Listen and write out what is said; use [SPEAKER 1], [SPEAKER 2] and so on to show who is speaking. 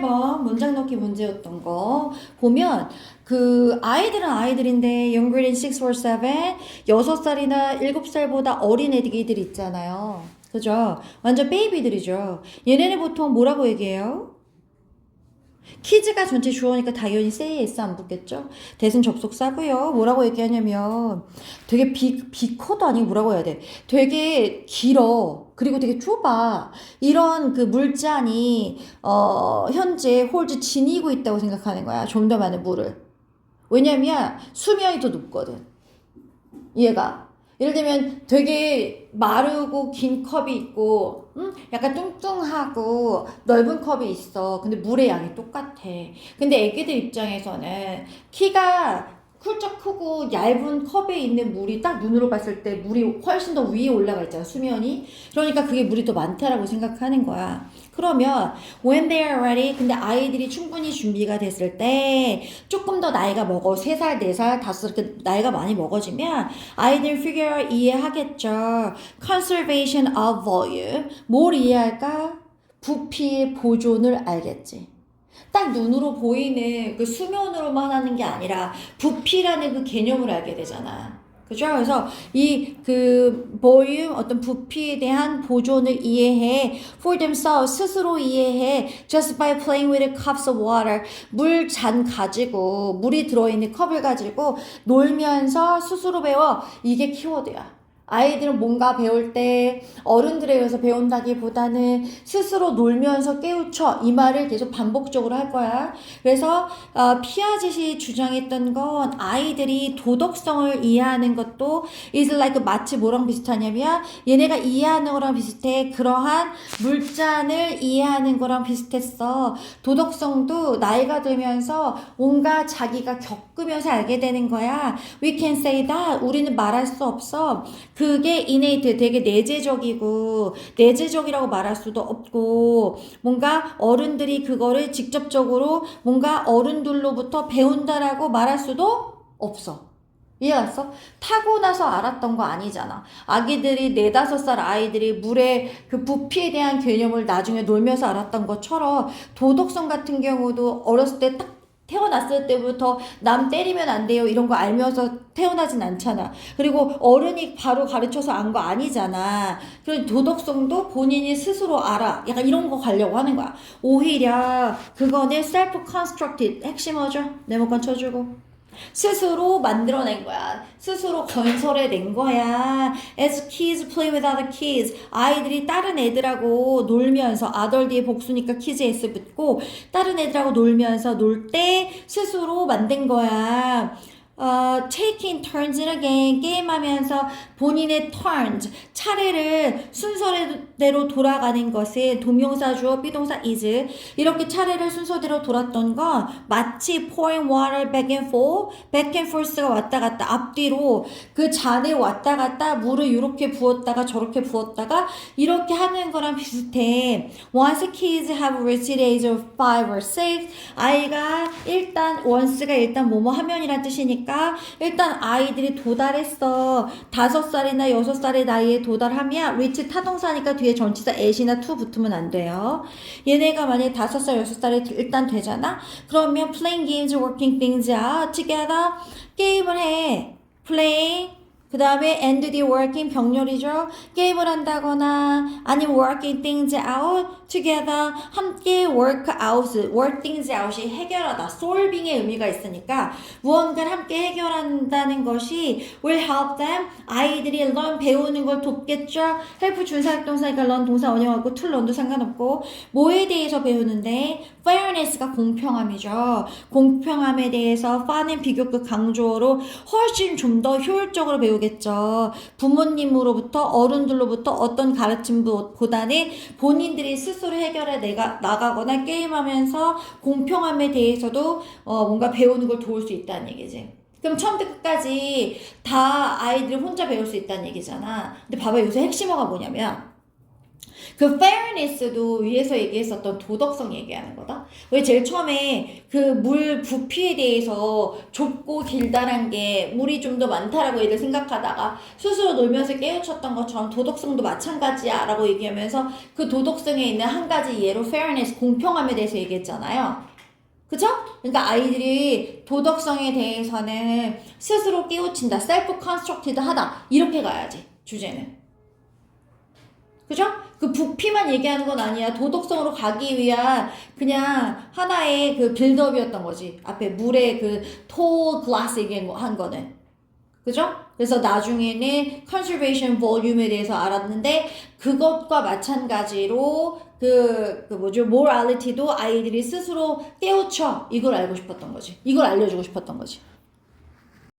[SPEAKER 1] 18번 문장 넣기 문제였던 거 보면 그 아이들은 아이들인데 younger than 6 or 7 6살이나 7살보다 어린 애기들 있잖아요. 그죠? 완전 베이비들이죠. 얘네는 보통 뭐라고 얘기해요? 키즈가 전체 주어니까 당연히 say s 안 붙겠죠? 대신 접속사고요. 뭐라고 얘기하냐면 되게 비, 비커도 아니고 뭐라고 해야 돼? 되게 길어. 그리고 되게 좁아. 이런 그 물잔이 어, 현재 홀즈 지니고 있다고 생각하는 거야. 좀 더 많은 물을. 왜냐면 수면이 더 높거든. 얘가. 예를 들면 되게 마르고 긴 컵이 있고, 음? 약간 뚱뚱하고 넓은 컵이 있어. 근데 물의 양이 똑같아. 근데 애기들 입장에서는 키가 훌쩍 크고 얇은 컵에 있는 물이 딱 눈으로 봤을 때 물이 훨씬 더 위에 올라가 있잖아, 수면이. 그러니까 그게 물이 더 많다라고 생각하는 거야. 그러면 when they are ready 근데 아이들이 충분히 준비가 됐을 때 조금 더 나이가 먹어 3살, 4살, 5살 이렇게 나이가 많이 먹어지면 아이들 figure 이해하겠죠. conservation of volume 뭘 이해할까? 부피의 보존을 알겠지. 딱 눈으로 보이는 그 수면으로만 하는 게 아니라 부피라는 그 개념을 알게 되잖아. 그죠? 그래서 이그 볼륨 어떤 부피에 대한 보존을 이해해 for themselves 스스로 이해해 just by playing with cups of water 물 잔 가지고 물이 들어 있는 컵을 가지고 놀면서 스스로 배워 이게 키워드야. 아이들은 뭔가 배울 때 어른들에 의해서 배운다기보다는 스스로 놀면서 깨우쳐 이 말을 계속 반복적으로 할 거야. 그래서 어, 피아젯이 주장했던 건 아이들이 도덕성을 이해하는 것도 is like 마치 뭐랑 비슷하냐면 얘네가 이해하는 거랑 비슷해. 그러한 물잔을 이해하는 거랑 비슷했어. 도덕성도 나이가 들면서 뭔가 자기가 겪으면서 알게 되는 거야. We can say that 우리는 말할 수 없어. 그게 innate 되게 내재적이고 내재적이라고 말할 수도 없고 뭔가 어른들이 그거를 직접적으로 뭔가 어른들로부터 배운다라고 말할 수도 없어. 이해갔어? 타고 나서 알았던 거 아니잖아. 아기들이 네다섯 살 아이들이 물의 그 부피에 대한 개념을 나중에 놀면서 알았던 것처럼 도덕성 같은 경우도 어렸을 때 딱 태어났을 때부터 남 때리면 안 돼요 이런 거 알면서 태어나진 않잖아. 그리고 어른이 바로 가르쳐서 안 거 아니잖아. 그런 도덕성도 본인이 스스로 알아. 약간 이런 거 가려고 하는 거야. 오히려 그거는 self constructed 핵심 어죠. 네모칸 쳐주고. 스스로 만들어낸 거야. 스스로 건설해낸 거야. As kids play with other kids. 아이들이 다른 애들하고 놀면서 아덜 뒤에 복수니까 kids s 붙고 다른 애들하고 놀면서 놀 때 스스로 만든 거야. 어, taking turns in a game, 게임하면서 본인의 turns, 차례를 순서대로 돌아가는 것은 동명사 주어, 비동사 is. 이렇게 차례를 순서대로 돌았던 건 마치 pouring water back and forth, back and forth가 왔다 갔다 앞뒤로 그 잔에 왔다 갔다 물을 이렇게 부었다가 저렇게 부었다가 이렇게 하는 거랑 비슷해. Once kids have reached age of 5 or 6, 아이가 일단 once가 일단 뭐뭐 하면이란 뜻이니까 일단 아이들이 도달했어. 다섯 살이나 여섯 살의 나이에 도달하면 reach 타동사니까 뒤에 전치사 at이나 to 붙으면 안 돼요. 얘네가 만약에 다섯 살, 여섯 살에 일단 되잖아? 그러면 playing games, working things out together 게임을 해. play 그 다음에 end the working 병렬이죠. 게임을 한다거나 아니면 working things out together 함께 work out, work things out이 해결하다, solving의 의미가 있으니까 무언가를 함께 해결한다는 것이 will help them 아이들이 learn 배우는 걸 돕겠죠. help 준사역동사니까 learn 동사 원형하고 to learn도 상관없고 뭐에 대해서 배우는데 fairness가 공평함이죠. 공평함에 대해서 fun은 비교급 강조어로 훨씬 좀 더 효율적으로 배우 겠죠. 부모님으로부터 어른들로부터 어떤 가르침보다는 본인들이 스스로 해결해 내가 나가거나 게임하면서 공평함에 대해서도 어, 뭔가 배우는 걸 도울 수 있다는 얘기지. 그럼 처음부터 끝까지 다 아이들이 혼자 배울 수 있다는 얘기잖아. 근데 봐봐 요새 핵심어가 뭐냐면 그 fairness도 위에서 얘기했었던 도덕성 얘기하는 거다. 왜 제일 처음에 그 물 부피에 대해서 좁고 길다란 게 물이 좀 더 많다라고 얘들 생각하다가 스스로 놀면서 깨우쳤던 것처럼 도덕성도 마찬가지야 라고 얘기하면서 그 도덕성에 있는 한 가지 예로 fairness, 공평함에 대해서 얘기했잖아요. 그죠? 그러니까 아이들이 도덕성에 대해서는 스스로 깨우친다, self constructed 하다 이렇게 가야지 주제는. 그죠? 그 부피만 얘기하는 건 아니야. 도덕성으로 가기 위한 그냥 하나의 그 빌드업이었던 거지. 앞에 물의 그 tall glass 얘기한 거는. 그죠? 그래서 나중에는 conservation volume에 대해서 알았는데 그것과 마찬가지로 그, 그 뭐죠? morality도 아이들이 스스로 깨우쳐. 이걸 알고 싶었던 거지. 이걸 알려주고 싶었던 거지.